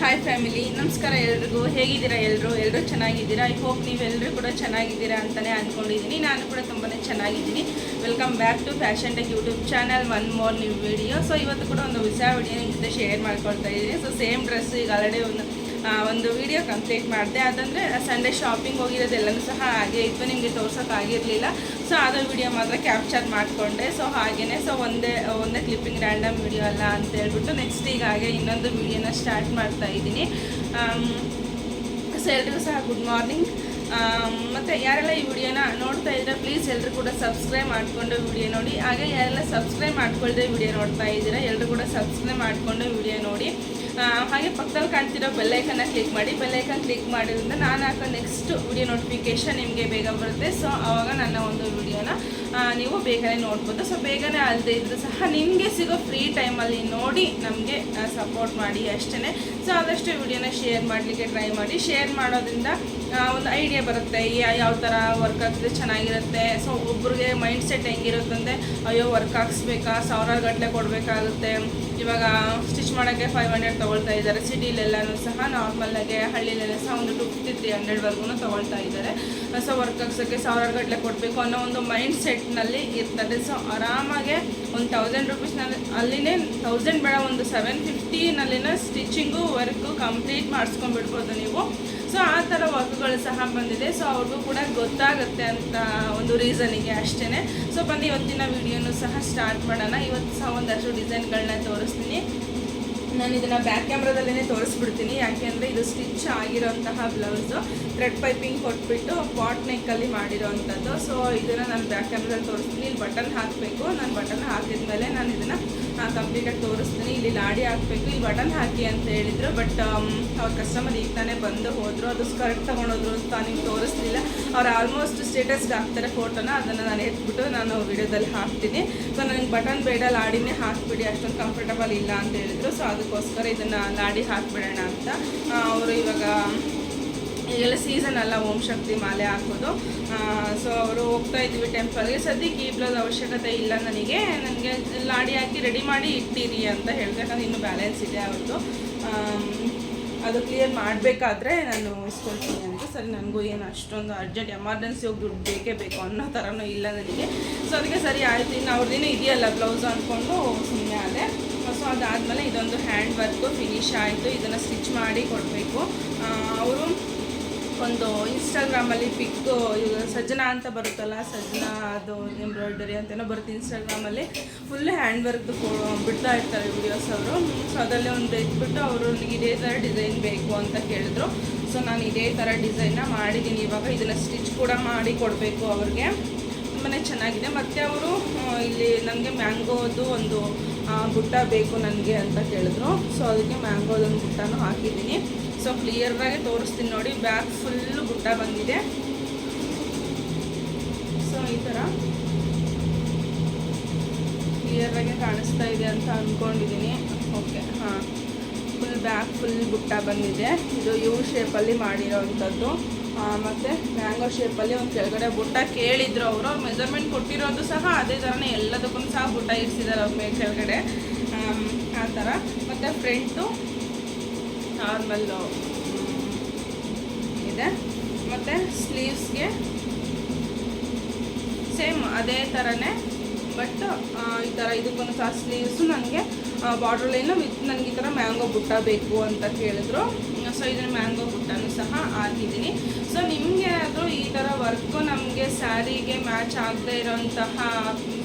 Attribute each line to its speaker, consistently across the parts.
Speaker 1: Hi family ನಮಸ್ಕಾರ ಎಲ್ರಿಗೂ. ಹೇಗಿದ್ದೀರಾ ಎಲ್ಲರೂ ಎಲ್ಲರೂ ಚೆನ್ನಾಗಿದ್ದೀರಾ? ಐ ಹೋಪ್ ನೀವೆಲ್ಲರೂ ಕೂಡ ಚೆನ್ನಾಗಿದ್ದೀರಾ ಅಂತಲೇ ಅಂದ್ಕೊಂಡಿದ್ದೀನಿ ನಾನು ಕೂಡ ತುಂಬಾ ಚೆನ್ನಾಗಿದ್ದೀನಿ. Welcome back to fashion tech YouTube channel one more new video so ಇವತ್ತು ಕೂಡ ಒಂದು ಹೊಸ ವಿಡಿಯೋ ನಿಮ್ಮ ಜೊತೆ ಶೇರ್ ಮಾಡ್ಕೊಳ್ತಾ ಇದ್ದೀನಿ. ಸೊ ಸೇಮ್ ಡ್ರೆಸ್ ಈಗ ಆಲ್ರೆಡಿ ಒಂದು ಒಂದು ವಿಡಿಯೋ ಕಂಪ್ಲೀಟ್ ಮಾಡಿದೆ. ಅದಂದರೆ ಸಂಡೇ ಶಾಪಿಂಗ್ ಹೋಗಿರೋದೆಲ್ಲನೂ ಸಹ ಹಾಗೆ ಇತ್ತು. ನಿಮಗೆ ತೋರ್ಸೋಕ್ಕಾಗಿರಲಿಲ್ಲ ಸೊ ಅದು ವಿಡಿಯೋ ಮಾತ್ರ ಕ್ಯಾಪ್ಚರ್ ಮಾಡಿಕೊಂಡೆ. ಸೊ ಹಾಗೆಯೇ ಸೊ ಒಂದೇ ಒಂದೇ ಕ್ಲಿಪ್ಪಿಂಗ್ ರ್ಯಾಂಡಮ್ ವಿಡಿಯೋ ಅಲ್ಲ ಅಂತ ಹೇಳ್ಬಿಟ್ಟು ನೆಕ್ಸ್ಟ್ ಈಗ ಹಾಗೆ ಇನ್ನೊಂದು ವಿಡಿಯೋನ ಸ್ಟಾರ್ಟ್ ಮಾಡ್ತಾ ಇದ್ದೀನಿ. ಸೊ ಎಲ್ರಿಗೂ ಸಹ ಗುಡ್ ಮಾರ್ನಿಂಗ್ ಮತ್ತು ಯಾರೆಲ್ಲ ಈ ವಿಡಿಯೋನ ನೋಡ್ತಾ ಇದ್ದರೆ ಪ್ಲೀಸ್ ಎಲ್ಲರೂ ಕೂಡ ಸಬ್ಸ್ಕ್ರೈಬ್ ಮಾಡಿಕೊಂಡು ವಿಡಿಯೋ ನೋಡಿ. ಹಾಗೆ ಯಾರೆಲ್ಲ ಸಬ್ಸ್ಕ್ರೈಬ್ ಮಾಡ್ಕೊಳ್ಳದೆ ವಿಡಿಯೋ ನೋಡ್ತಾ ಇದ್ದೀರಾ ಎಲ್ಲರೂ ಕೂಡ ಸಬ್ಸ್ಕ್ರೈಬ್ ಮಾಡಿಕೊಂಡು ವಿಡಿಯೋ ನೋಡಿ. ಹಾಗೆ ಪಕ್ಕದಲ್ಲಿ ಕಾಣ್ತಿರೋ ಬೆಲ್ಲೈಕನ್ನ ಕ್ಲಿಕ್ ಮಾಡಿ ಬೆಲ್ಲೈಕನ್ ಕ್ಲಿಕ್ ಮಾಡಿದ್ರಿಂದ ನಾನು ಹಾಕೋ ನೆಕ್ಸ್ಟ್ ವಿಡಿಯೋ ನೋಟಿಫಿಕೇಶನ್ ನಿಮಗೆ ಬೇಗ ಬರುತ್ತೆ. ಸೊ ಆವಾಗ ನನ್ನ ಒಂದು ವಿಡಿಯೋನ ನೀವು ಬೇಗನೆ ನೋಡ್ಬೋದು. ಸೊ ಬೇಗನೆ ಅಲ್ಲದೆ ಇದ್ರೂ ಸಹ ನಿಮಗೆ ಸಿಗೋ ಫ್ರೀ ಟೈಮಲ್ಲಿ ನೋಡಿ ನಮಗೆ ಸಪೋರ್ಟ್ ಮಾಡಿ ಅಷ್ಟೇ ಸೊ ಆದಷ್ಟು ವಿಡಿಯೋನ ಶೇರ್ ಮಾಡಲಿಕ್ಕೆ ಟ್ರೈ ಮಾಡಿ. ಶೇರ್ ಮಾಡೋದ್ರಿಂದ ಒಂದು ಐಡಿಯಾ ಬರುತ್ತೆ. ಯಾವ ಥರ ವರ್ಕ್ ಆಗ್ತಿದ್ರೆ ಚೆನ್ನಾಗಿರುತ್ತೆ. ಸೊ ಒಬ್ರಿಗೆ ಮೈಂಡ್ ಸೆಟ್ ಹೆಂಗಿರುತ್ತೆ ಅಂದರೆ, ಅಯ್ಯೋ ವರ್ಕ್ ಹಾಕ್ಸ್ಬೇಕಾ? ಸಾವಿರಾರು ಗಟ್ಟಲೆ ಕೊಡಬೇಕಾಗುತ್ತೆ. ಇವಾಗ ಸ್ಟಿಚ್ ಮಾಡೋಕ್ಕೆ ಫೈವ್ ಹಂಡ್ರೆಡ್ ತೊಗೊಳ್ತಾ ಇದ್ದಾರೆ. ಸಿಟಿಲೆಲ್ಲನೂ ಸಹ ನಾರ್ಮಲ್ಲಾಗೆ ಹಳ್ಳಿಲೆಲ್ಲ ಸಹ ಒಂದು ಟು ಫಿಫ್ಟಿ ತ್ರೀ ಹಂಡ್ರೆಡ್ವರೆಗೂ ತೊಗೊಳ್ತಾ ಇದ್ದಾರೆ. ಸೊ ವರ್ಕ್ ಹಾಕ್ಸೋಕ್ಕೆ ಸಾವಿರಾರು ಗಟ್ಟಲೆ ಕೊಡಬೇಕು ಅನ್ನೋ ಒಂದು ಮೈಂಡ್ ಸೆಟ್ನಲ್ಲಿ ಇರ್ತದೆ. ಸೊ ಆರಾಮಾಗೆ ಒಂದು ತೌಸಂಡ್ ರುಪೀಸ್ನಲ್ಲಿ ಅಲ್ಲಿನೇ ತೌಸಂಡ್ ಬೇಡ, ಒಂದು ಸೆವೆನ್ ಫಿಫ್ಟಿನಲ್ಲಿನ ಸ್ಟಿಚಿಂಗು ವರ್ಕು ಕಂಪ್ಲೀಟ್ ಮಾಡಿಸ್ಕೊಂಡ್ಬಿಡ್ಬೋದು ನೀವು. ಸೊ ಆ ಥರ ವಾಕ್ಗಳು ಸಹ ಬಂದಿದೆ. ಸೊ ಅವ್ರಿಗೂ ಕೂಡ ಗೊತ್ತಾಗುತ್ತೆ ಅಂತ ಒಂದು ರೀಸನಿಗೆ ಅಷ್ಟೇ ಸೊ ಬಂದು ಇವತ್ತಿನ ವಿಡಿಯೋನು ಸಹ ಸ್ಟಾರ್ಟ್ ಮಾಡೋಣ. ಇವತ್ತು ಸಹ ಒಂದಷ್ಟು ಡಿಸೈನ್ಗಳನ್ನ ತೋರಿಸ್ತೀನಿ. ನಾನು ಇದನ್ನು ಬ್ಯಾಕ್ ಕ್ಯಾಮ್ರಾದಲ್ಲೇ ತೋರಿಸ್ಬಿಡ್ತೀನಿ. ಯಾಕೆಂದರೆ ಇದು ಸ್ಟಿಚ್ ಆಗಿರೋಂತಹ ಬ್ಲೌಸು. ಥ್ರೆಡ್ ಪೈಪಿಂಗ್ ಕೊಟ್ಬಿಟ್ಟು ಪಾಟ್ ನೆಕ್ಕಲ್ಲಿ ಮಾಡಿರೋವಂಥದ್ದು ಸೊ ಇದನ್ನು ನಾನು ಬ್ಯಾಕ್ ಕ್ಯಾಮ್ರಾದಲ್ಲಿ ತೋರಿಸ್ತೀನಿ. ಇಲ್ಲಿ ಬಟನ್ ಹಾಕಬೇಕು. ನಾನು ಬಟನ್ ಹಾಕಿದ ಮೇಲೆ ನಾನು ಇದನ್ನು ಕಂಪ್ಲೀಟಾಗಿ ತೋರಿಸ್ತೀನಿ. ಇಲ್ಲಿ ಲಾಡಿ ಹಾಕಬೇಕು, ಇಲ್ಲಿ ಬಟನ್ ಹಾಕಿ ಅಂತ ಹೇಳಿದರು, ಬಟ್ ಅವ್ರ ಕಸ್ಟಮರ್ ಈಗ ತಾನೇ ಬಂದು ಹೋದರು. ಅದು ಸ್ಕರ್ಟ್ ತೊಗೊಂಡೋದ್ರು ಅಂತ ನಿಮ್ಗೆ ತೋರಿಸ್ಲಿಲ್ಲ. ಅವ್ರು ಆಲ್ಮೋಸ್ಟ್ ಸ್ಟೇಟಸ್ಗೆ ಹಾಕ್ತಾರೆ ಫೋಟೋನ ಅದನ್ನು ನಾನು ಎತ್ಬಿಟ್ಟು ನಾನು ವಿಡಿಯೋದಲ್ಲಿ ಹಾಕ್ತೀನಿ. ಸೊ ನನಗೆ ಬಟನ್ ಬೇಡ, ಲಾಡಿನೇ ಹಾಕ್ಬಿಡಿ, ಅಷ್ಟೊಂದು ಕಂಫರ್ಟಬಲ್ ಇಲ್ಲ ಅಂತ ಹೇಳಿದ್ರು. ಸೊ ಅದಕ್ಕೋಸ್ಕರ ಇದನ್ನು ಲಾಡಿ ಹಾಕ್ಬಿಡೋಣ ಅಂತ. ಅವರು ಇವಾಗ ಈಗೆಲ್ಲ ಸೀಸನ್ ಅಲ್ಲ, ಓಂ ಶಕ್ತಿ ಮಾಲೆ ಹಾಕೋದು. ಸೊ ಅವರು ಹೋಗ್ತಾ ಇದ್ವಿ ಟೆಂಪಲ್ಗೆ ಸದ್ಯಕ್ಕೆ ಈ ಬ್ಲೌಸ್ ಅವಶ್ಯಕತೆ ಇಲ್ಲ ನನಗೆ. ನನಗೆ ಲಾಡಿ ಹಾಕಿ ರೆಡಿ ಮಾಡಿ ಇಟ್ಟಿರಿ ಅಂತ ಹೇಳ್ಬೇಕಂದ್ರೆ ಇನ್ನೂ ಬ್ಯಾಲೆನ್ಸ್ ಇದೆ ಅವ್ರದ್ದು ಅದು ಕ್ಲಿಯರ್ ಮಾಡಬೇಕಾದ್ರೆ ನಾನು ಇಸ್ಕೊಳ್ತೀನಿ ಅಂತ. ಸರಿ, ನನಗೂ ಏನು ಅಷ್ಟೊಂದು ಅರ್ಜೆಂಟ್ ಎಮರ್ಜೆನ್ಸಿ ಹೋಗಿ ದುಡ್ಡು ಬೇಕೇ ಬೇಕು ಅನ್ನೋ ಥರನೂ ಇಲ್ಲ ನನಗೆ. ಸೊ ಅದಕ್ಕೆ ಸರಿ ಆಯ್ತು. ಇನ್ನು ಅವ್ರದ್ದೇನೂ ಇದೆಯಲ್ಲ ಬ್ಲೌಸ್ ಅಂದ್ಕೊಂಡು ಸುಮ್ಮನೆ ಆದೆ. ಸೊ ಅದಾದಮೇಲೆ ಇದೊಂದು ಹ್ಯಾಂಡ್ ವರ್ಕು ಫಿನಿಶ್ ಆಯಿತು. ಇದನ್ನು ಸ್ಟಿಚ್ ಮಾಡಿ ಕೊಡಬೇಕು. ಅವರು ಒಂದು ಇನ್ಸ್ಟಾಗ್ರಾಮಲ್ಲಿ ಪಿಕ್ಕು ಇವಾಗ ಸಜ್ಜನ ಅಂತ ಬರುತ್ತಲ್ಲ, ಸಜ್ಜನ ಅದು ಎಂಬ್ರಾಯ್ಡರಿ ಅಂತೇನೋ ಬರುತ್ತೆ ಇನ್ಸ್ಟಾಗ್ರಾಮಲ್ಲಿ ಫುಲ್ ಹ್ಯಾಂಡ್ ವರ್ಕ್ದು ಬಿಡ್ತಾ ಇರ್ತಾರೆ ವಿಡಿಯೋಸ್ ಅವರು. ಸೊ ಅದರಲ್ಲೇ ಒಂದು ಎತ್ಬಿಟ್ಟು ಅವರು ಇದೇ ಥರ ಡಿಸೈನ್ ಬೇಕು ಅಂತ ಕೇಳಿದ್ರು. ಸೊ ನಾನು ಇದೇ ಥರ ಡಿಸೈನ್ನ ಮಾಡಿದ್ದೀನಿ. ಇವಾಗ ಇದನ್ನು ಸ್ಟಿಚ್ ಕೂಡ ಮಾಡಿ ಕೊಡಬೇಕು ಅವ್ರಿಗೆ. ತುಂಬಾ ಚೆನ್ನಾಗಿದೆ. ಮತ್ತು ಅವರು ಇಲ್ಲಿ ನನಗೆ ಮ್ಯಾಂಗೋದು ಒಂದು ಬುಟ್ಟ ಬೇಕು ನನಗೆ ಅಂತ ಕೇಳಿದ್ರು. ಸೊ ಅದಕ್ಕೆ ಮ್ಯಾಂಗೋದೊಂದು ಬುಟ್ಟನೂ ಹಾಕಿದ್ದೀನಿ. ಸೊ ಕ್ಲಿಯರ್ವಾಗೆ ತೋರಿಸ್ತೀನಿ ನೋಡಿ. ಬ್ಯಾಕ್ ಫುಲ್ಲು ಗುಡ್ಡ ಬಂದಿದೆ. ಸೊ ಈ ಥರ ಕ್ಲಿಯರ್ವಾಗೆ ಕಾಣಿಸ್ತಾ ಇದೆ ಅಂತ ಅಂದ್ಕೊಂಡಿದ್ದೀನಿ ಓಕೆ ಹಾಂ. ಫುಲ್ ಬ್ಯಾಕ್ ಫುಲ್ ಬುಟ್ಟ ಬಂದಿದೆ. ಇದು ಯು ಶೇಪಲ್ಲಿ ಮಾಡಿರೋವಂಥದ್ದು ಮತ್ತು ಮ್ಯಾಂಗೋ ಶೇಪಲ್ಲಿ ಒಂದು ಕೆಳಗಡೆ ಬುಟ್ಟ ಕೇಳಿದ್ರು ಅವರು. ಅವ್ರು ಮೆಜರ್ಮೆಂಟ್ ಕೊಟ್ಟಿರೋದು ಸಹ ಅದೇ ಥರನೇ ಎಲ್ಲದಕ್ಕೂ ಸಹ ಬುಟ್ಟ ಇರಿಸಿದ್ದಾರೆ ಅವ್ರ ಮೇಲೆ ಕೆಳಗಡೆ ಆ ಥರ ಮತ್ತು ಫ್ರಂಟು ನಾರ್ಮಲ್ಲು. ಇದೆ. ಮತ್ತು ಸ್ಲೀವ್ಸ್ಗೆ ಸೇಮ್ ಅದೇ ಥರನೇ ಬಟ್ ಈ ಥರ ಇದಕ್ಕೊಂದು ಸಹ ಸ್ಲೀವ್ಸು ನನಗೆ ಬಾರ್ಡ್ರ್ ಲೈನು ವಿತ್ ನನಗೆ ಈ ಥರ ಮ್ಯಾಂಗೋ ಬುಟ್ಟ ಬೇಕು ಅಂತ ಕೇಳಿದ್ರು. ಸೊ, ಇದನ್ನ ಮ್ಯಾಂಗೋ ಬುಟ್ಟನೂ ಸಹ ಹಾಕಿದ್ದೀನಿ. ಸೊ, ನಿಮಗೆ ಆದರೂ ಈ ಥರ ವರ್ಕು ನಮಗೆ ಸ್ಯಾರಿಗೆ ಮ್ಯಾಚ್ ಆಗದೆ ಇರೋಂತಹ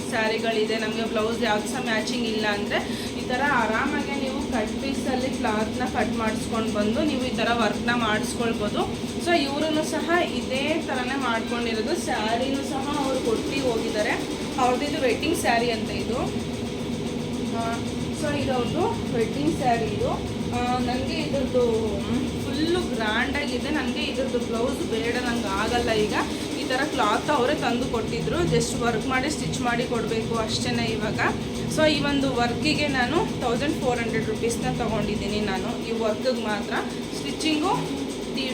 Speaker 1: ಸ್ಯಾರಿಗಳಿದೆ, ನಮಗೆ ಬ್ಲೌಸ್ ಯಾವ್ದು ಸಹ ಮ್ಯಾಚಿಂಗ್ ಇಲ್ಲ ಅಂದರೆ, ಈ ಥರ ಆರಾಮಾಗಿ ನೀವು ಕಟ್ ಪೀಸಲ್ಲಿ ಕ್ಲಾತ್ನ ಕಟ್ ಮಾಡಿಸ್ಕೊಂಡು ಬಂದು ನೀವು ಈ ಥರ ವರ್ಕ್ನ ಮಾಡಿಸ್ಕೊಳ್ಬೋದು. ಸೊ ಇವರು ಸಹ ಇದೇ ಥರನೇ ಮಾಡ್ಕೊಂಡಿರೋದು. ಸ್ಯಾರಿನೂ ಸಹ ಅವರು ಕೊಟ್ಟು ಹೋಗಿದ್ದಾರೆ. ಅವ್ರದ್ದು ಇದು ವೆಡ್ಡಿಂಗ್ ಸ್ಯಾರಿ ಅಂತ ಇದು. ಸೊ ಇದು ವೆಡ್ಡಿಂಗ್ ಸ್ಯಾರಿ ಇದು. ನನಗೆ ಇದ್ರದ್ದು ಫುಲ್ಲು ಗ್ರ್ಯಾಂಡಾಗಿದೆ. ನನಗೆ ಇದ್ರದ್ದು ಬ್ಲೌಸ್ ಬೇಡ, ನಂಗೆ ಆಗಲ್ಲ ಈಗ. ಈ ಥರ ಕ್ಲಾತ್ ಅವರೇ ತಂದು ಕೊಟ್ಟಿದ್ರು. ಜಸ್ಟ್ ವರ್ಕ್ ಮಾಡಿ, ಸ್ಟಿಚ್ ಮಾಡಿ ಕೊಡಬೇಕು ಅಷ್ಟೇ ಇವಾಗ. ಸೊ ಈ ಒಂದು ವರ್ಕಿಗೆ ನಾನು ತೌಸಂಡ್ ಫೋರ್ ಹಂಡ್ರೆಡ್ ರುಪೀಸ್ನ ತೊಗೊಂಡಿದ್ದೀನಿ ನಾನು. ಈ ವರ್ಕಿಗೆ ಮಾತ್ರ ಸ್ಟಿಚಿಂಗು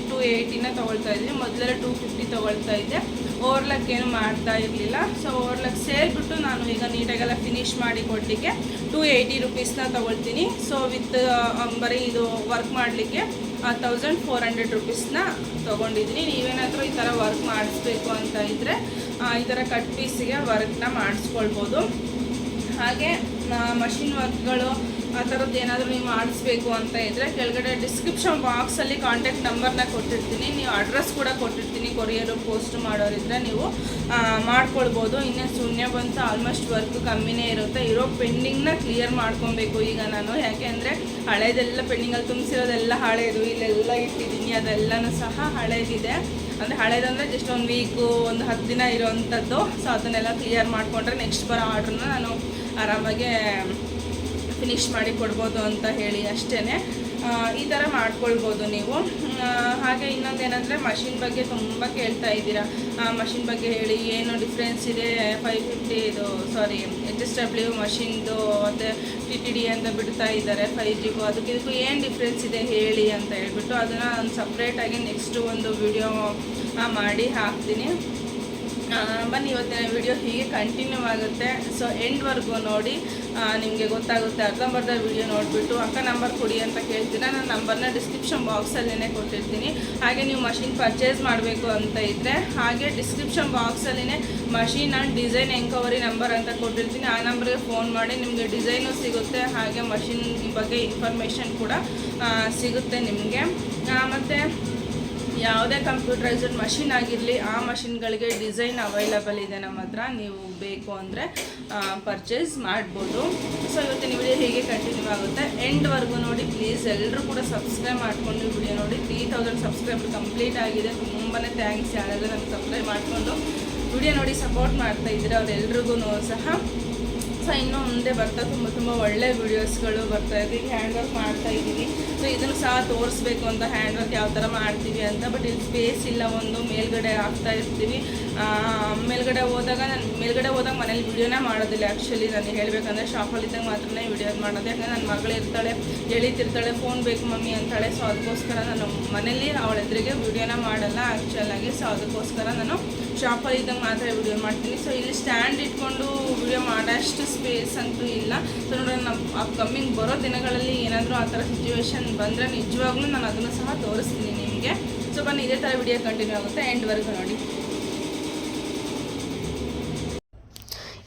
Speaker 1: ಟು ಏಯ್ಟಿನ ತೊಗೊಳ್ತಾ ಇದ್ದೀನಿ. ಮೊದಲೆಲ್ಲ ಟೂ ಫಿಫ್ಟಿ ತೊಗೊಳ್ತಾ ಇದ್ದೆ. ಓವರ್ಲಕ್ ಏನು ಮಾಡ್ತಾ ಇರಲಿಲ್ಲ. ಸೊ ಓವರ್ಲಕ್ ಸೇರಿಬಿಟ್ಟು ನಾನು ಈಗ ನೀಟಾಗೆಲ್ಲ ಫಿನಿಶ್ ಮಾಡಿ ಕೊಡಲಿಕ್ಕೆ ಟೂ ಏಯ್ಟಿ ರುಪೀಸ್ನ ತೊಗೊಳ್ತೀನಿ. ಸೊ ವಿತ್ ಬರೀ ಇದು ವರ್ಕ್ ಮಾಡಲಿಕ್ಕೆ ತೌಸಂಡ್ ಫೋರ್ ಹಂಡ್ರೆಡ್ ರುಪೀಸ್ನ ತೊಗೊಂಡಿದ್ದೀನಿ. ನೀವೇನಾದರೂ ಈ ಥರ ವರ್ಕ್ ಮಾಡಿಸ್ಬೇಕು ಅಂತ ಇದ್ದರೆ ಈ ಥರ ಕಟ್ ಪೀಸಿಗೆ ವರ್ಕ್ನ ಮಾಡಿಸ್ಕೊಳ್ಬೋದು. ಹಾಗೆ ಮಷಿನ್ ವರ್ಕ್ಗಳು ಆ ಥರದ್ದು ಏನಾದರೂ ನೀವು ಮಾಡಿಸ್ಬೇಕು ಅಂತ ಇದ್ದರೆ ಕೆಳಗಡೆ ಡಿಸ್ಕ್ರಿಪ್ಷನ್ ಬಾಕ್ಸಲ್ಲಿ ಕಾಂಟ್ಯಾಕ್ಟ್ ನಂಬರ್ನ ಕೊಟ್ಟಿರ್ತೀನಿ. ನೀವು ಅಡ್ರೆಸ್ ಕೂಡ ಕೊಟ್ಟಿರ್ತೀನಿ ಕೊರಿಯರು ಪೋಸ್ಟ್ ಮಾಡೋರಿದ್ರೆ ನೀವು ಮಾಡ್ಕೊಳ್ಬೋದು. ಇನ್ನೇ ಶೂನ್ಯ ಬಂತು ಆಲ್ಮೋಸ್ಟ್ ವರ್ಕ್ ಕಮ್ಮಿನೇ ಇರುತ್ತೆ. ಇರೋ ಪೆಂಡಿಂಗ್ನ ಕ್ಲಿಯರ್ ಮಾಡ್ಕೊಬೇಕು ಈಗ ನಾನು. ಯಾಕೆ ಅಂದರೆ ಹಳೇದೆಲ್ಲ ಪೆಂಡಿಂಗಲ್ಲಿ ತುಂಬಿಸಿರೋದೆಲ್ಲ ಹಳೇದು. ಇಲ್ಲೆಲ್ಲ ಇಟ್ಟಿದ್ದೀನಿ, ಅದೆಲ್ಲನೂ ಸಹ ಹಳೇದಿದೆ. ಅಂದರೆ ಹಳೇದಂದರೆ ಜಸ್ಟ್ ಒಂದು ವೀಕು ಒಂದು ಹತ್ತು ದಿನ ಇರೋವಂಥದ್ದು ಸೊ ಅದನ್ನೆಲ್ಲ ಕ್ಲಿಯರ್ ಮಾಡಿಕೊಂಡ್ರೆ ನೆಕ್ಸ್ಟ್ ಬರೋ ಆರ್ಡ್ರನ್ನ ನಾನು ಆರಾಮಾಗೆ ಫಿನಿಶ್ ಮಾಡಿ ಕೊಡ್ಬೋದು ಅಂತ ಹೇಳಿ ಅಷ್ಟೇ ಈ ಥರ ಮಾಡ್ಕೊಳ್ಬೋದು ನೀವು. ಆ, ಹಾಗೆ ಇನ್ನೊಂದೇನೆಂದರೆ ಮಷಿನ್ ಬಗ್ಗೆ ತುಂಬ ಕೇಳ್ತಾ ಇದ್ದೀರಾ. ಮಷಿನ್ ಬಗ್ಗೆ ಹೇಳಿ ಏನು ಡಿಫ್ರೆನ್ಸ್ ಇದೆ ಫೈವ್ ಫಿಫ್ಟಿ ಇದು ಸಾರಿ ಎಚ್ ಎಸ್ ಡಬ್ಲ್ಯೂ ಮಷಿನ್ದು ಮತ್ತು ಟಿ ಟಿ ಡಿ ಅಂತ ಬಿಡ್ತಾ ಇದ್ದಾರೆ ಫೈವ್ ಜಿಗೂ ಅದಕ್ಕೆ ಇದಕ್ಕೂ ಏನು ಡಿಫ್ರೆನ್ಸ್ ಇದೆ ಹೇಳಿ ಅಂತ ಹೇಳ್ಬಿಟ್ಟು ಅದನ್ನು ನಾನು ಸಪ್ರೇಟಾಗಿ ನೆಕ್ಸ್ಟು ಒಂದು ವಿಡಿಯೋ ಮಾಡಿ ಹಾಕ್ತೀನಿ. ಆ, ಬನ್ನಿ, ಇವತ್ತಿನ ವಿಡಿಯೋ ಹೀಗೆ ಕಂಟಿನ್ಯೂ ಆಗುತ್ತೆ. ಸೊ ಎಂಡ್ವರೆಗೂ ನೋಡಿ ನಿಮಗೆ ಗೊತ್ತಾಗುತ್ತೆ. ಅರ್ಧಂಬರ್ಧ ವಿಡಿಯೋ ನೋಡಿಬಿಟ್ಟು ಅಕ್ಕ ನಂಬರ್ ಕೊಡಿ ಅಂತ ಕೇಳ್ತೀರ ನಾನು ನಂಬರ್ನ ಡಿಸ್ಕ್ರಿಪ್ಷನ್ ಬಾಕ್ಸಲ್ಲೇ ಕೊಟ್ಟಿರ್ತೀನಿ. ಹಾಗೆ ನೀವು ಮಷಿನ್ ಪರ್ಚೇಸ್ ಮಾಡಬೇಕು ಅಂತ ಇದ್ದರೆ ಹಾಗೆ description ಬಾಕ್ಸಲ್ಲಿನೇ machine and design enquiry number ಅಂತ ಕೊಟ್ಟಿರ್ತೀನಿ. ಆ ನಂಬರ್ಗೆ ಫೋನ್ ಮಾಡಿ, ನಿಮಗೆ ಡಿಸೈನು ಸಿಗುತ್ತೆ, ಹಾಗೆ ಮಷಿನ್ ಬಗ್ಗೆ ಇನ್ಫಾರ್ಮೇಷನ್ ಕೂಡ ಸಿಗುತ್ತೆ ನಿಮಗೆ. ಮತ್ತು ಯಾವುದೇ ಕಂಪ್ಯೂಟರೈಸ್ಡ್ ಮಷಿನ್ ಆಗಿರಲಿ, ಆ ಮಷಿನ್ಗಳಿಗೆ ಡಿಸೈನ್ ಅವೈಲಬಲ್ ಇದೆ ನಮ್ಮ ಹತ್ರ. ನೀವು ಬೇಕು ಅಂದರೆ ಪರ್ಚೇಸ್ ಮಾಡ್ಬೋದು. ಸೊ ಇವತ್ತು ವಿಡಿಯೋ ಹೀಗೆ ಕಂಟಿನ್ಯೂ ಆಗುತ್ತೆ. ಎಂಡ್ವರೆಗೂ ನೋಡಿ ಪ್ಲೀಸ್ ಎಲ್ಲರೂ ಕೂಡ ಸಬ್ಸ್ಕ್ರೈಬ್ ಮಾಡಿಕೊಂಡು ವಿಡಿಯೋ ನೋಡಿ. ತ್ರೀ ತೌಸಂಡ್ ಸಬ್ಸ್ಕ್ರೈಬರ್ ಕಂಪ್ಲೀಟ್ ಆಗಿದೆ. ತುಂಬಾ ಥ್ಯಾಂಕ್ಸ್ ಯಾರೆಲ್ಲ ನಮ್ಗೆ ಸಬ್ಸ್ಕ್ರೈಬ್ ಮಾಡಿಕೊಂಡು. ವಿಡಿಯೋ ನೋಡಿ ಸಪೋರ್ಟ್ ಮಾಡ್ತಾ ಇದ್ದರೆ, ಅವರೆಲ್ರಿಗೂ ಸಹ. ಇನ್ನು ಮುಂದೆ ಬರ್ತಾ ತುಂಬ ತುಂಬ ಒಳ್ಳೆ ವಿಡಿಯೋಸ್ಗಳು ಬರ್ತಾ ಇದೆ. ಈಗ ಹ್ಯಾಂಡ್ ವರ್ಕ್ ಮಾಡ್ತಾ ಇದ್ದೀವಿ. ಸೊ ಇದನ್ನು ಸಹ ತೋರಿಸ್ಬೇಕು ಅಂತ ಹ್ಯಾಂಡ್ ವರ್ಕ್ ಯಾವ ಥರ ಮಾಡ್ತೀವಿ ಅಂತ. ಬಟ್ ಇಲ್ಲಿ ಸ್ಪೇಸ್ ಇಲ್ಲ, ಒಂದು ಮೇಲ್ಗಡೆ ಹಾಕ್ತಾ ಇರ್ತೀವಿ. ಮೇಲ್ಗಡೆ ಹೋದಾಗ ನಾನು, ಮೇಲ್ಗಡೆ ಹೋದಾಗ ಮನೇಲಿ ವಿಡಿಯೋನೇ ಮಾಡೋದಿಲ್ಲ. ಆ್ಯಕ್ಚುಲಿ ನಾನು ಹೇಳಬೇಕಂದ್ರೆ ಶಾಪಲ್ಲಿದ್ದಾಗ ಮಾತ್ರನೇ ವಿಡಿಯೋ ಮಾಡೋದು. ಯಾಕಂದರೆ ನನ್ನ ಮಗಳು ಇರ್ತಾಳೆ, ಎಳಿತಿರ್ತಾಳೆ ಫೋನ್ ಬೇಕು ಮಮ್ಮಿ ಅಂತಾಳೆ. ಸೊ ಅದಕ್ಕೋಸ್ಕರ ನಾನು ಮನೇಲಿ ಅವಳ ಎದುರಿಗೆ ವಿಡಿಯೋನ ಮಾಡಲ್ಲ. ಆ್ಯಕ್ಚುಲಾಗಿ ಸೊ ಅದಕ್ಕೋಸ್ಕರ ನಾನು ಶಾಪಲ್ಲಿ ಇದ್ದಂಗೆ ಮಾತ್ರ ವಿಡಿಯೋ ಮಾಡ್ತೀನಿ ಸೊ ಇಲ್ಲಿ ಸ್ಟ್ಯಾಂಡ್ ಇಟ್ಕೊಂಡು ವಿಡಿಯೋ ಮಾಡೋಷ್ಟು ಸ್ಪೇಸ್ ಅಂತೂ ಇಲ್ಲ. ಸೊ ನೋಡೋಣ ನಮ್ಮ ಅಪ್ಕಮಿಂಗ್ ಬರೋ ದಿನಗಳಲ್ಲಿ ಏನಾದರೂ ಆ ಥರ ಸಿಚುವೇಶನ್ ಬಂದರೆ ನಿಜವಾಗ್ಲೂ ನಾನು ಅದನ್ನು ಸಹ ತೋರಿಸ್ತೀನಿ ನಿಮಗೆ. ಸೊ ಬನ್ನಿ, ಇದೇ ಥರ ವಿಡಿಯೋ ಕಂಟಿನ್ಯೂ ಆಗುತ್ತೆ. ಎಂಡ್ವರೆಗೂ ನೋಡಿ.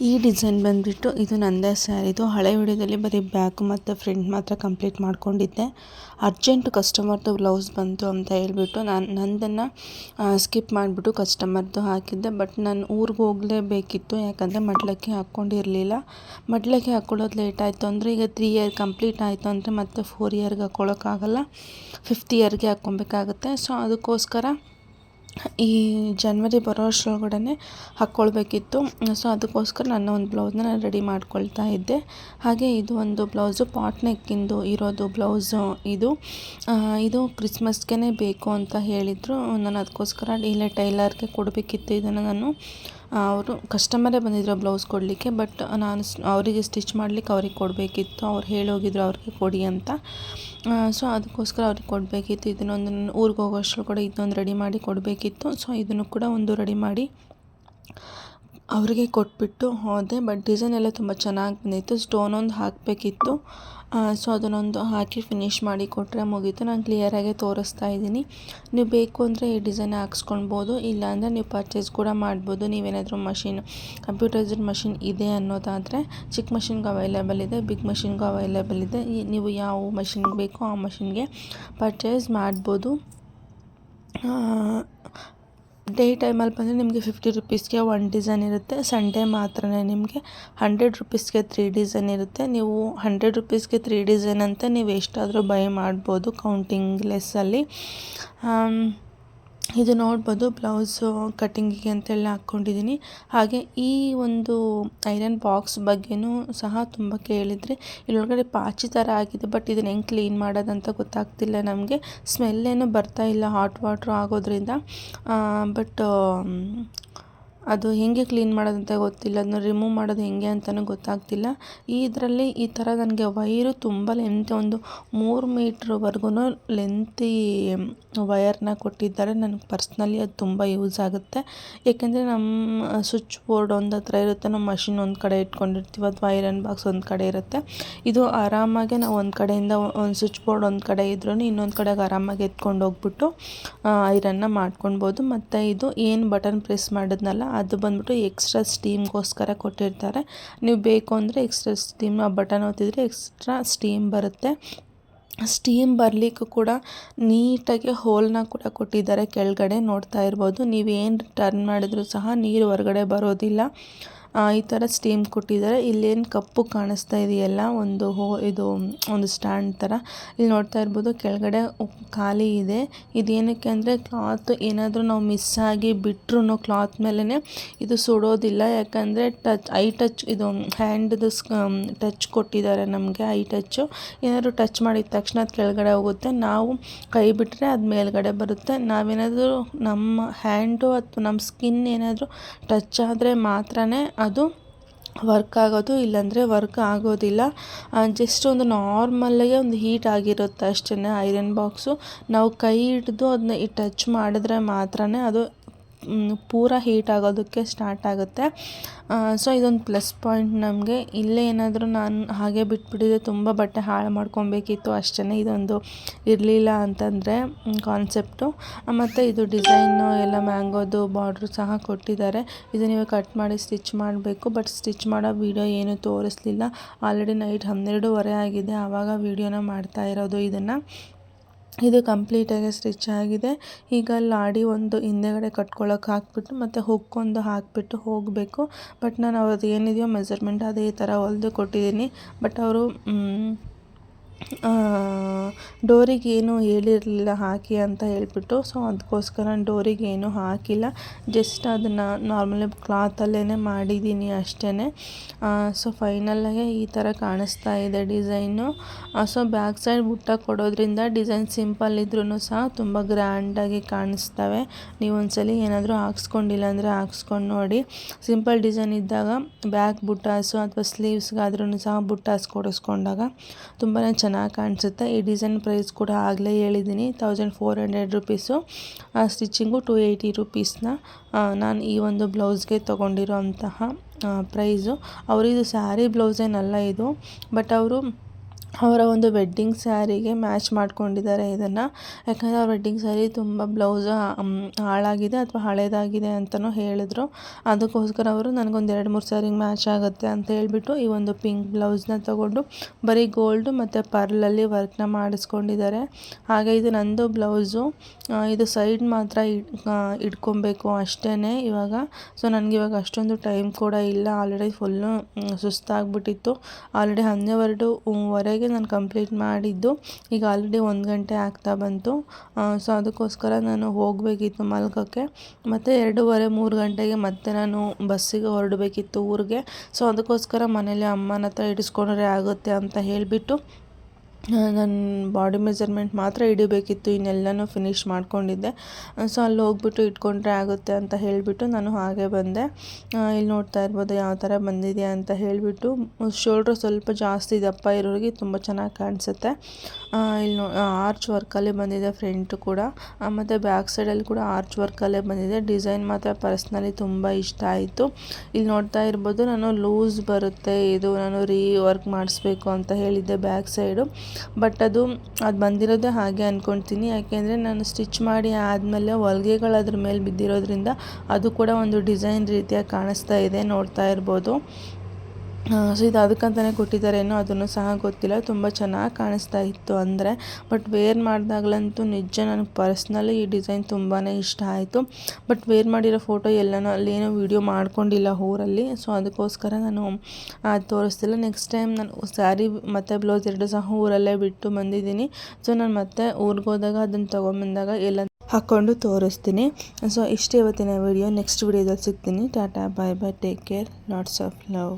Speaker 2: ಈ ಡಿಸೈನ್ ಬಂದುಬಿಟ್ಟು ಇದು ನಂದೇ ಸ್ಯಾರಿದು ಹಳೆ ವಿಡಿಯೋದಲ್ಲಿ ಬರೀ ಬ್ಯಾಕ್ ಮತ್ತು ಫ್ರಂಟ್ ಮಾತ್ರ ಕಂಪ್ಲೀಟ್ ಮಾಡ್ಕೊಂಡಿದ್ದೆ. ಅರ್ಜೆಂಟ್ ಕಸ್ಟಮರ್ದು ಬ್ಲೌಸ್ ಬಂತು ಅಂತ ಹೇಳ್ಬಿಟ್ಟು ನಾನು, ನಂದನ್ನು ಸ್ಕಿಪ್ ಮಾಡಿಬಿಟ್ಟು ಕಸ್ಟಮರ್ದು ಹಾಕಿದ್ದೆ. ಬಟ್ ನಾನು ಊರಿಗೆ ಹೋಗಲೇಬೇಕಿತ್ತು ಯಾಕಂದರೆ ಮಡ್ಲಕ್ಕಿ ಹಾಕ್ಕೊಂಡಿರಲಿಲ್ಲ ಮಡ್ಲಕ್ಕಿ ಹಾಕ್ಕೊಳ್ಳೋದು ಲೇಟ್ ಆಯಿತು ಅಂದರೆ ಈಗ ತ್ರೀ ಇಯರ್ ಕಂಪ್ಲೀಟ್ ಆಯಿತು ಅಂದರೆ ಮತ್ತೆ ಫೋರ್ ಇಯರ್ಗೆ ಹಾಕ್ಕೊಳ್ಳೋಕ್ಕಾಗಲ್ಲ ಫಿಫ್ತ್ ಇಯರ್ಗೆ ಹಾಕ್ಕೊಬೇಕಾಗುತ್ತೆ. ಸೊ ಅದಕ್ಕೋಸ್ಕರ ಈ ಜನ್ವರಿ ಬರೋ ಅಷ್ಟರೊಳಗಡೆ ಹಾಕ್ಕೊಳ್ಬೇಕಿತ್ತು ಸೊ ಅದಕ್ಕೋಸ್ಕರ ನನ್ನ ಒಂದು ಬ್ಲೌಸ್ನ ನಾನು ರೆಡಿ ಮಾಡ್ಕೊಳ್ತಾ ಇದ್ದೆ. ಹಾಗೆ ಇದು ಒಂದು ಬ್ಲೌಸು ಪಾಟ್ ನೆಕ್ಕಿಂದು ಇರೋದು ಬ್ಲೌಸು ಇದು. ಇದು ಕ್ರಿಸ್ಮಸ್ಗೆ ಬೇಕು ಅಂತ ಹೇಳಿದರು. ನಾನು ಅದಕ್ಕೋಸ್ಕರ ಇಲ್ಲೇ, ಟೈಲರ್ಗೆ ಕೊಡಬೇಕಿತ್ತು ಇದನ್ನು ನಾನು. ಅವರು ಕಸ್ಟಮರೇ ಬಂದಿದ್ದರು ಬ್ಲೌಸ್ ಕೊಡಲಿಕ್ಕೆ ಬಟ್ ನಾನು ಅವರಿಗೆ ಸ್ಟಿಚ್ ಮಾಡಲಿಕ್ಕೆ ಅವ್ರಿಗೆ ಕೊಡಬೇಕಿತ್ತು. ಅವ್ರು ಹೇಳೋಗಿದ್ರು ಅವ್ರಿಗೆ ಕೊಡಿ ಅಂತ. ಸೊ ಅದಕ್ಕೋಸ್ಕರ ಅವ್ರಿಗೆ ಕೊಡಬೇಕಿತ್ತು. ಇದನ್ನೊಂದು ಊರಿಗೆ ಹೋಗೋಷ್ಟ್ರಲ್ಲಿ ಕೂಡ ಇದನ್ನೊಂದು ರೆಡಿ ಮಾಡಿ ಕೊಡಬೇಕಿತ್ತು. ಸೊ ಇದನ್ನು ಕೂಡ ಒಂದು ರೆಡಿ ಮಾಡಿ ಅವರಿಗೆ ಕೊಟ್ಬಿಟ್ಟು ಹೋದೆ. ಬಟ್ ಡಿಸೈನ್ ಎಲ್ಲ ತುಂಬ ಚೆನ್ನಾಗಿ ಬಂದಿತ್ತು. ಸ್ಟೋನ್ ಒಂದು ಹಾಕಬೇಕಿತ್ತು. ಸೊ ಅದನ್ನೊಂದು ಹಾಕಿ ಫಿನಿಶ್ ಮಾಡಿ ಕೊಟ್ಟರೆ ಮುಗೀತು. ನಾನು ಕ್ಲಿಯರಾಗಿ ತೋರಿಸ್ತಾ ಇದ್ದೀನಿ. ನೀವು ಬೇಕು ಅಂದರೆ ಈ ಡಿಸೈನ್ ಹಾಕ್ಸ್ಕೊಳ್ಬೋದು, ಇಲ್ಲಾಂದರೆ ನೀವು ಪರ್ಚೇಸ್ ಕೂಡ ಮಾಡ್ಬೋದು. ನೀವೇನಾದರೂ ಮಷಿನ್ ಕಂಪ್ಯೂಟರೈಸ್ಡ್ ಮಷಿನ್ ಇದೆ ಅನ್ನೋದಾದರೆ ಚಿಕ್ಕ ಮಷಿನ್ಗೂ ಅವೈಲೇಬಲ್ ಇದೆ ಬಿಗ್ ಮಷಿನ್ಗೂ ಅವೈಲೇಬಲ್ ಇದೆ. ನೀವು ಯಾವ ಮಷಿನ್ ಬೇಕೋ ಆ ಮಷಿನ್ಗೆ ಪರ್ಚೇಸ್ ಮಾಡ್ಬೋದು. ಡೇ ಟೈಮಲ್ಲಿ ಬಂದರೆ ನಿಮಗೆ ಫಿಫ್ಟಿ ರುಪೀಸ್ಗೆ ಒನ್ ಡಿಸೈನ್ ಇರುತ್ತೆ, ಸಂಡೇ ಮಾತ್ರನೇ ನಿಮಗೆ ಹಂಡ್ರೆಡ್ ರುಪೀಸ್ಗೆ ತ್ರೀ ಡಿಸೈನ್ ಇರುತ್ತೆ. ನೀವು ಹಂಡ್ರೆಡ್ ರುಪೀಸ್ಗೆ ತ್ರೀ ಡಿಸೈನ್ ಅಂತ ನೀವು ಎಷ್ಟಾದರೂ ಬೈ ಮಾಡ್ಬೋದು ಕೌಂಟಿಂಗ್ ಲೆಸ್ಸಲ್ಲಿ. ಇದು ನೋಡ್ಬೋದು ಬ್ಲೌಸು ಕಟ್ಟಿಂಗಿಗೆ ಅಂತೆಲ್ಲ ಹಾಕ್ಕೊಂಡಿದ್ದೀನಿ. ಹಾಗೆ ಈ ಒಂದು ಐರನ್ ಬಾಕ್ಸ್ ಬಗ್ಗೆನೂ ಸಹ ತುಂಬ ಕೇಳಿದರೆ, ಇಲ್ಲೊಳಗಡೆ ಪಾಚಿ ಥರ ಆಗಿದೆ, ಬಟ್ ಇದನ್ನ ಹೆಂಗೆ ಕ್ಲೀನ್ ಮಾಡೋದಂತ ಗೊತ್ತಾಗ್ತಿಲ್ಲ ನಮಗೆ. ಸ್ಮೆಲ್ ಏನೂ ಬರ್ತಾ ಇಲ್ಲ, ಹಾಟ್ ವಾಟ್ರ್ ಆಗೋದ್ರಿಂದ. ಬಟ್ ಅದು ಹೇಗೆ ಕ್ಲೀನ್ ಮಾಡೋದಂತ ಗೊತ್ತಿಲ್ಲ, ಅದನ್ನ ರಿಮೂವ್ ಮಾಡೋದು ಹೇಗೆ ಅಂತಲೂ ಗೊತ್ತಾಗ್ತಿಲ್ಲ. ಈ ಇದರಲ್ಲಿ ಈ ಥರ ನನಗೆ ವೈರು ತುಂಬ ಲೆಂತ್, ಒಂದು ಮೂರು ಮೀಟ್ರ್ವರೆಗೂ ಲೆಂತಿ ವೈರ್ನ ಕೊಟ್ಟಿದ್ದಾರೆ. ನನಗೆ ಪರ್ಸ್ನಲಿ ಅದು ತುಂಬ ಯೂಸ್ ಆಗುತ್ತೆ. ಏಕೆಂದರೆ ನಮ್ಮ ಸ್ವಿಚ್ ಬೋರ್ಡ್ ಒಂದು ಹತ್ರ ಇರುತ್ತೆ, ನಮ್ಮ ಮಷಿನ್ ಒಂದು ಕಡೆ ಇಟ್ಕೊಂಡಿರ್ತೀವಿ ಅಥವಾ ಐರನ್ ಬಾಕ್ಸ್ ಒಂದು ಕಡೆ ಇರುತ್ತೆ. ಇದು ಆರಾಮಾಗೆ ನಾವು ಒಂದು ಕಡೆಯಿಂದ ಒಂದು ಸ್ವಿಚ್ ಬೋರ್ಡ್ ಒಂದು ಕಡೆ ಇದ್ರೂ ಇನ್ನೊಂದು ಕಡೆಗೆ ಆರಾಮಾಗಿ ಎತ್ಕೊಂಡು ಹೋಗ್ಬಿಟ್ಟು ಐರನ್ನ ಮಾಡ್ಕೊಳ್ಬೋದು. ಮತ್ತು ಇದು ಏನು ಬಟನ್ ಪ್ರೆಸ್ ಮಾಡಿದ್ನಲ್ಲ ಅದು ಬಂದ್ಬಿಟ್ಟು ಎಕ್ಸ್ಟ್ರಾ ಸ್ಟೀಮ್ಗೋಸ್ಕರ ಕೊಟ್ಟಿರ್ತಾರೆ. ನೀವು ಬೇಕು ಅಂದರೆ ಎಕ್ಸ್ಟ್ರಾ ಸ್ಟೀಮ್ ಆ ಬಟನ್ ಒತ್ತಿದ್ರೆ ಎಕ್ಸ್ಟ್ರಾ ಸ್ಟೀಮ್ ಬರುತ್ತೆ. ಸ್ಟೀಮ್ ಬರಲಿಕ್ಕೂ ಕೂಡ ನೀಟಾಗಿ ಹೋಲ್ನ ಕೂಡ ಕೊಟ್ಟಿದ್ದಾರೆ ಕೆಳಗಡೆ ನೋಡ್ತಾ ಇರ್ಬೋದು. ನೀವೇನು ಟರ್ನ್ ಮಾಡಿದ್ರೂ ಸಹ ನೀರು ಹೊರಗಡೆ ಬರೋದಿಲ್ಲ. ಈ ಥರ ಸ್ಟೀಮ್ ಕೊಟ್ಟಿದ್ದಾರೆ. ಇಲ್ಲೇನು ಕಪ್ಪು ಕಾಣಿಸ್ತಾ ಇದೆಯಲ್ಲ, ಒಂದು ಹೋ, ಇದು, ಒಂದು ಸ್ಟ್ಯಾಂಡ್ ಥರ ಇಲ್ಲಿ ನೋಡ್ತಾ ಇರ್ಬೋದು, ಕೆಳಗಡೆ ಖಾಲಿ ಇದೆ. ಇದೇನಕ್ಕೆ ಅಂದರೆ ಕ್ಲಾತ್ ಏನಾದರೂ ನಾವು ಮಿಸ್ ಆಗಿ ಬಿಟ್ಟರು ಕ್ಲಾತ್ ಮೇಲೇ ಇದು ಸುಡೋದಿಲ್ಲ. ಯಾಕಂದರೆ ಟಚ್ ಐ ಟಚ್ ಇದು ಹ್ಯಾಂಡ್ದು ಟಚ್ ಕೊಟ್ಟಿದ್ದಾರೆ ನಮಗೆ ಐ ಟಚ್ಚು ಏನಾದರೂ ಟಚ್ ಮಾಡಿದ ತಕ್ಷಣ ಅದು ಕೆಳಗಡೆ ಹೋಗುತ್ತೆ. ನಾವು ಕೈ ಬಿಟ್ಟರೆ ಅದು ಮೇಲ್ಗಡೆ ಬರುತ್ತೆ. ನಾವೇನಾದರೂ ನಮ್ಮ ಹ್ಯಾಂಡು ಅಥವಾ ನಮ್ಮ ಸ್ಕಿನ್ ಏನಾದರೂ ಟಚ್ ಆದರೆ ಮಾತ್ರನೇ ಅದು ವರ್ಕ್ ಆಗೋದು, ಇಲ್ಲಾಂದರೆ ವರ್ಕ್ ಆಗೋದಿಲ್ಲ. ಜಸ್ಟ್ ಒಂದು ನಾರ್ಮಲ್ಲಾಗೆ ಒಂದು ಹೀಟ್ ಆಗಿರುತ್ತೆ ಅಷ್ಟೇ ಐರನ್ ಬಾಕ್ಸು ನಾವು ಕೈ ಹಿಡಿದು ಅದನ್ನ ಟಚ್ ಮಾಡಿದ್ರೆ ಮಾತ್ರನೇ ಅದು ಪೂರ ಹೀಟ್ ಆಗೋದಕ್ಕೆ ಸ್ಟಾರ್ಟ್ ಆಗುತ್ತೆ. ಸೊ ಇದೊಂದು ಪ್ಲಸ್ ಪಾಯಿಂಟ್ ನಮಗೆ. ಇಲ್ಲೇ ಏನಾದರೂ ನಾನು ಹಾಗೆ ಬಿಟ್ಬಿಟ್ಟಿದ್ರೆ ತುಂಬ ಬಟ್ಟೆ ಹಾಳು ಮಾಡ್ಕೊಬೇಕಿತ್ತು ಅಷ್ಟೇ ಇದೊಂದು ಇರಲಿಲ್ಲ ಅಂತಂದರೆ ಕಾನ್ಸೆಪ್ಟು ಮತ್ತು ಇದು ಡಿಸೈನು ಎಲ್ಲ ಮ್ಯಾಂಗೋದು ಬಾರ್ಡ್ರು ಸಹ ಕೊಟ್ಟಿದ್ದಾರೆ. ಇದು ನೀವು ಕಟ್ ಮಾಡಿ ಸ್ಟಿಚ್ ಮಾಡಬೇಕು. ಬಟ್ ಸ್ಟಿಚ್ ಮಾಡೋ ವೀಡಿಯೋ ಏನೂ ತೋರಿಸ್ಲಿಲ್ಲ. ಆಲ್ರೆಡಿ ನೈಟ್ ಹನ್ನೆರಡೂವರೆ ಆಗಿದೆ. ಆವಾಗ ವೀಡಿಯೋನ ಮಾಡ್ತಾ ಇರೋದು ಇದನ್ನು. ಇದು ಕಂಪ್ಲೀಟಾಗಿ ಸ್ಟಿಚ್ ಆಗಿದೆ. ಈಗ ಲಾಡಿ ಒಂದು ಹಿಂದೆಗಡೆ ಕಟ್ಕೊಳ್ಳೋಕೆ ಹಾಕ್ಬಿಟ್ಟು, ಮತ್ತು ಹುಕ್ಕೊಂದು ಹಾಕಿಬಿಟ್ಟು ಹೋಗಬೇಕು. ಬಟ್ ನಾನು ಅವ್ರದ್ದು ಏನಿದೆಯೋ ಮೆಸರ್ಮೆಂಟ್ ಅದೇ ಥರ ಹೊಲ್ದು ಕೊಟ್ಟಿದ್ದೀನಿ. ಬಟ್ ಅವರು ಡೋರಿಗೆ ಏನು ಹೇಳಿರಲಿಲ್ಲ, ಹಾಕಿ ಅಂತ ಹೇಳಿಬಿಟ್ಟು. ಸೊ ಅದಕ್ಕೋಸ್ಕರ ಡೋರಿಗೆ ಏನು ಹಾಕಿಲ್ಲ. ಜಸ್ಟ್ ಅದನ್ನು ನಾರ್ಮಲಿ ಕ್ಲಾತಲ್ಲೇ ಮಾಡಿದ್ದೀನಿ ಅಷ್ಟೇ ಸೊ ಫೈನಲ್ಲಾಗೆ ಈ ಥರ ಕಾಣಿಸ್ತಾ ಇದೆ ಡಿಸೈನು. ಸೊ ಬ್ಯಾಕ್ ಸೈಡ್ ಬುಟ್ಟ ಕೊಡೋದ್ರಿಂದ ಡಿಸೈನ್ ಸಿಂಪಲ್ ಇದ್ರೂ ಸಹ ತುಂಬ ಗ್ರ್ಯಾಂಡಾಗಿ ಕಾಣಿಸ್ತವೆ. ನೀವು ಒಂದ್ಸಲಿ ಏನಾದರೂ ಹಾಕ್ಸ್ಕೊಂಡಿಲ್ಲ ಅಂದರೆ ಹಾಕ್ಸ್ಕೊಂಡು ನೋಡಿ. ಸಿಂಪಲ್ ಡಿಸೈನ್ ಇದ್ದಾಗ ಬ್ಯಾಕ್ ಬುಟ್ಟಾಸು ಅಥವಾ ಸ್ಲೀವ್ಸ್ಗಾದ್ರೂ ಸಹ ಬುಟ್ಟಾಸ್ ಕೊಡಿಸ್ಕೊಂಡಾಗ ತುಂಬಾ ಚೆನ್ನಾಗಿ ಕಾಣಿಸುತ್ತೆ. ಈ ಡಿಸೈನ್ ಪ್ರೈಸ್ ಕೂಡ ಆಗಲೇ ಹೇಳಿದ್ದೀನಿ. Thousand four hundred rupees stitching two eighty ರುಪೀಸ್ನ. ನಾನು ಈ ಒಂದು ಬ್ಲೌಸ್ಗೆ ತೊಗೊಂಡಿರೋ ಅಂತಹ ಪ್ರೈಸು. ಅವರಿದು ಸ್ಯಾರಿ ಬ್ಲೌಸೇನಲ್ಲ ಇದು. ಬಟ್ ಅವರು ಅವರ ಒಂದು ವೆಡ್ಡಿಂಗ್ ಸ್ಯಾರಿಗೆ ಮ್ಯಾಚ್ ಮಾಡ್ಕೊಂಡಿದ್ದಾರೆ ಇದನ್ನು. ಯಾಕಂದರೆ ಅವ್ರ ವೆಡ್ಡಿಂಗ್ ಸ್ಯಾರಿ ತುಂಬ ಬ್ಲೌಸ್ ಹಾಳಾಗಿದೆ ಅಥವಾ ಹಳೇದಾಗಿದೆ ಅಂತಲೂ ಹೇಳಿದ್ರು. ಅದಕ್ಕೋಸ್ಕರ ಅವರು, ನನಗೊಂದು ಎರಡು, ಮೂರು ಸ್ಯಾರಿಗೆ ಮ್ಯಾಚ್ ಆಗುತ್ತೆ ಅಂತ ಹೇಳಿಬಿಟ್ಟು ಈ ಒಂದು ಪಿಂಕ್ ಬ್ಲೌಸ್ನ ತಗೊಂಡು ಬರೀ ಗೋಲ್ಡು ಮತ್ತು ಪರ್ಲಲ್ಲಿ ವರ್ಕ್ನ ಮಾಡಿಸ್ಕೊಂಡಿದ್ದಾರೆ. ಹಾಗೆ ಇದು ನಂದು ಬ್ಲೌಸು. ಇದು ಸೈಡ್ ಮಾತ್ರ ಇಟ್ಕೊಬೇಕು ಅಷ್ಟೇ ಇವಾಗ. ಸೊ, ನನಗೆ ಇವಾಗ ಅಷ್ಟೊಂದು ಟೈಮ್ ಕೂಡ ಇಲ್ಲ. Already full ಸುಸ್ತಾಗ್ಬಿಟ್ಟಿತ್ತು. ಆಲ್ರೆಡಿ ಹನ್ನೆರಡು ವರೆಗೆ ನಾನು ಕಂಪ್ಲೀಟ್ ಮಾಡಿದ್ದು. ಈಗ ಆಲ್ರೆಡಿ ಒಂದು ಗಂಟೆ ಆಗ್ತಾ ಬಂತು. ಸೊ ಅದಕ್ಕೋಸ್ಕರ ನಾನು ಹೋಗಬೇಕಿತ್ತು ಮಲ್ಗೋಕ್ಕೆ. ಮತ್ತು ಎರಡೂವರೆ, ಮೂರು ಗಂಟೆಗೆ ಮತ್ತೆ ನಾನು ಬಸ್ಸಿಗೆ ಹೊರಡಬೇಕಿತ್ತು ಊರಿಗೆ. ಸೊ ಅದಕ್ಕೋಸ್ಕರ ಮನೇಲಿ ಅಮ್ಮನ ಹತ್ರ ಇಡಿಸ್ಕೊಂಡ್ರೆ ಆಗುತ್ತೆ ಅಂತ ಹೇಳಿಬಿಟ್ಟು ನನ್ನ ಬಾಡಿ ಮೆಜರ್ಮೆಂಟ್ ಮಾತ್ರ ಹಿಡಿಬೇಕಿತ್ತು, ಇನ್ನೆಲ್ಲನೂ ಫಿನಿಶ್ ಮಾಡ್ಕೊಂಡಿದ್ದೆ. ಸೊ ಅಲ್ಲಿ ಹೋಗ್ಬಿಟ್ಟು ಇಟ್ಕೊಂಡ್ರೆ ಆಗುತ್ತೆ ಅಂತ ಹೇಳಿಬಿಟ್ಟು ನಾನು ಹಾಗೆ ಬಂದೆ. ಇಲ್ಲಿ ನೋಡ್ತಾ ಇರ್ಬೋದು ಯಾವ ಥರ ಬಂದಿದೆ ಅಂತ ಹೇಳಿಬಿಟ್ಟು ಶೋಲ್ಡ್ರ್ ಸ್ವಲ್ಪ ಜಾಸ್ತಿ ದಪ್ಪ ಇರೋರಿಗೆ ತುಂಬ ಚೆನ್ನಾಗಿ ಕಾಣಿಸುತ್ತೆ. ಇಲ್ಲಿ ನೋ ಆರ್ಚ್ ವರ್ಕಲ್ಲೇ ಬಂದಿದೆ ಫ್ರಂಟ್ ಕೂಡ. ಮತ್ತು ಬ್ಯಾಕ್ ಸೈಡಲ್ಲಿ ಕೂಡ ಆರ್ಚ್ ವರ್ಕಲ್ಲೇ ಬಂದಿದೆ. ಡಿಸೈನ್ ಮಾತ್ರ ಪರ್ಸ್ನಲಿ ತುಂಬ ಇಷ್ಟ ಆಯಿತು. ಇಲ್ಲಿ ನೋಡ್ತಾ ಇರ್ಬೋದು, ನಾನು ಲೂಸ್ ಬರುತ್ತೆ, ಇದು ನಾನು ರೀ ವರ್ಕ್ ಮಾಡಿಸ್ಬೇಕು ಅಂತ ಹೇಳಿದ್ದೆ ಬ್ಯಾಕ್ ಸೈಡು ಬಟ್ ಅದು ಅದು ಬಂದಿರೋದೇ ಹಾಗೆ ಅಂದ್ಕೊಳ್ತೀನಿ ಯಾಕೆಂದರೆ ನಾನು ಸ್ಟಿಚ್ ಮಾಡಿ ಆದಮೇಲೆ ಹೊಲ್ಗೆಗಳು ಅದ್ರ ಮೇಲೆ ಬಿದ್ದಿರೋದ್ರಿಂದ ಅದು ಕೂಡ ಒಂದು ಡಿಸೈನ್ ರೀತಿಯಾಗಿ ಕಾಣಿಸ್ತಾ ಇದೆ, ನೋಡ್ತಾ ಇರ್ಬೋದು. ಸೊ ಇದು ಅದಕ್ಕಂತಲೇ ಕೊಟ್ಟಿದ್ದಾರೇನೋ ಅದನ್ನು ಸಹ ಗೊತ್ತಿಲ್ಲ. ತುಂಬ ಚೆನ್ನಾಗಿ ಕಾಣಿಸ್ತಾ ಇತ್ತು ಅಂದರೆ. ಬಟ್ ವೇರ್ ಮಾಡಿದಾಗಲಂತೂ ನಿಜ ನನಗೆ ಪರ್ಸ್ನಲಿ ಈ ಡಿಸೈನ್ ತುಂಬಾ ಇಷ್ಟ ಆಯಿತು. ಬಟ್ ವೇರ್ ಮಾಡಿರೋ ಫೋಟೋ ಎಲ್ಲನೂ ಅಲ್ಲೇನೋ ವೀಡಿಯೋ ಮಾಡ್ಕೊಂಡಿಲ್ಲ ಊರಲ್ಲಿ. ಸೊ ಅದಕ್ಕೋಸ್ಕರ ನಾನು ಅದು ತೋರಿಸ್ತಿಲ್ಲ. ನೆಕ್ಸ್ಟ್ ಟೈಮ್ ನಾನು ಸ್ಯಾರಿ ಮತ್ತು ಬ್ಲೌಸ್ ಎರಡು ಸಹ ಊರಲ್ಲೇ ಬಿಟ್ಟು ಬಂದಿದ್ದೀನಿ. ಸೊ ನಾನು ಮತ್ತೆ ಊರಿಗೆ ಹೋದಾಗ ಅದನ್ನು ತೊಗೊಂಬಂದಾಗ ಎಲ್ಲ ಹಾಕ್ಕೊಂಡು ತೋರಿಸ್ತೀನಿ. ಸೊ ಇಷ್ಟೇ ಇವತ್ತಿನ ವಿಡಿಯೋ ನೆಕ್ಸ್ಟ್ ವಿಡಿಯೋದಲ್ಲಿ ಸಿಗ್ತೀನಿ. Tata bye bye take care lots of love